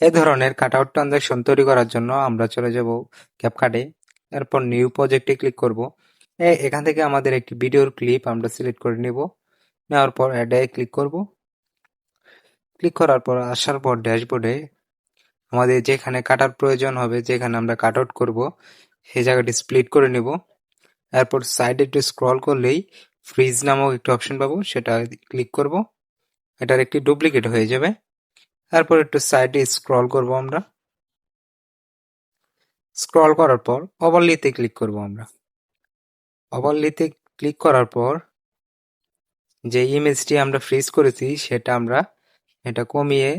এই ধরনের cutout transaction তৈরি করার জন্য আমরা চলে যাব ক্যাপকাটে এরপর নিউ প্রজেক্টে ক্লিক করব। এ- এখান থেকে আমাদের একটি ভিডিওর ক্লিপ আমরা সিলেক্ট করে নেব। নেওয়ার পর অ্যাডে ক্লিক করব। ক্লিক করার পর আসার পর ড্যাশবোর্ডে আমাদের যেখানে কাটার প্রয়োজন হবে, যেখানে আমরা কাট আউট করব, সেই জায়গাটি স্প্লিট করে নেব। এরপর সাইডে একটু স্ক্রল করলেই ফ্রিজ নামক একটি অপশন পাবো, সেটা ক্লিক করব। এটার একটি ডুপ্লিকেট হয়ে যাবে। তারপর একটু সাইডে স্ক্রল করব আমরা। স্ক্রল করার পর ওভারলিতে ক্লিক করব আমরা। ওভারলিতে ক্লিক করার পর যে ইমেজটি আমরা ফ্রিজ করেছি, সেটা আমরা এটা কমিয়ে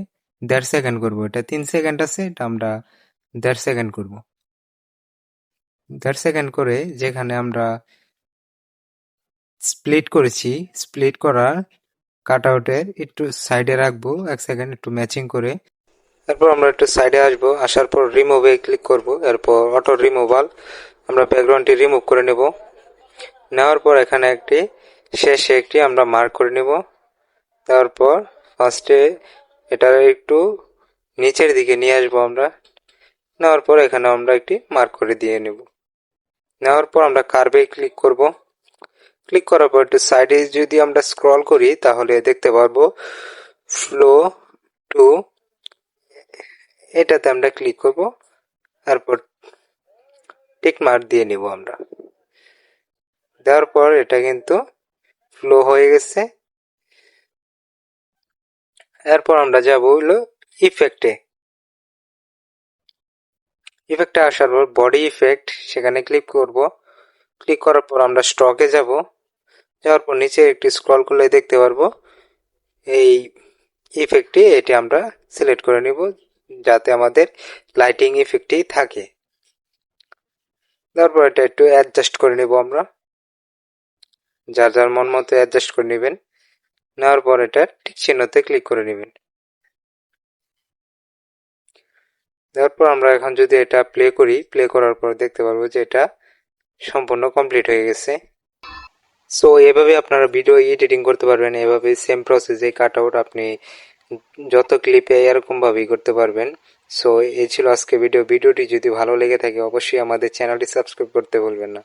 দেড় সেকেন্ড করব। এটা তিন সেকেন্ড আছে, এটা আমরা দেড় সেকেন্ড করব। দেড় সেকেন্ড করে যেখানে আমরা স্প্লিট করেছি স্প্লিট করার কাট আউটের একটু সাইডে রাখব, এক সেকেন্ড একটু ম্যাচিং করে। এরপর আমরা একটু সাইডে আসব, আসার পর রিমুভে ক্লিক করব, এরপর অটো রিমুভাল আমরা ব্যাকগ্রাউন্ডটি রিমুভ করে নেব। নেওয়ার পর এখানে একটি, শেষে একটি আমরা মার্ক করে নেব। তারপর ফার্স্টে এটা একটু নিচের দিকে নিয়ে আসব আমরা। নেওয়ার পর এখানে আমরা একটি মার্ক করে দিয়ে নেব। নেওয়ার পর আমরা কার্ভে ক্লিক করব। ক্লিক করার পর একটু সাইডে যদি আমরা স্ক্রল করি, তাহলে দেখতে পারব ফ্লো টু এটাতে আমরা ক্লিক করব। তারপর টিক মার্ক দিয়ে নিব আমরা। দেওয়ার পর এটা কিন্তু ফ্লো হয়ে গেছে। এরপর আমরা যাব হলো ইফেক্টে ইফেক্টে আসার পর বডি ইফেক্ট সেখানে ক্লিক করব। ক্লিক করার পর আমরা স্টকে যাব। যাওয়ার পর নিচে একটি স্ক্রল করলে দেখতে পারব। এই ইফেক্টটি এটি আমরা সিলেক্ট করে নিব যাতে আমাদের লাইটিং ইফেক্টটি থাকে। তারপর এটা একটু অ্যাডজাস্ট করে নেব আমরা। যার যার মন মতো অ্যাডজাস্ট করে নেবেন। নেওয়ার পর এটা ঠিক চিহ্নতে ক্লিক করে নেবেন। তারপর আমরা এখন যদি এটা প্লে করি প্লে করার পর দেখতে পারব যে এটা সম্পূর্ণ কমপ্লিট হয়ে গেছে। সো এভাবে আপনারা ভিডিও এডিটিং করতে পারবেন, এভাবে সেম প্রসেসে কাট আউট আপনি যত ক্লিপে এরকমভাবেই করতে পারবেন। সো এই ছিল আজকে ভিডিও ভিডিওটি যদি ভালো লেগে থাকে, অবশ্যই আমাদের চ্যানেলটি সাবস্ক্রাইব করতে ভুলবেন না।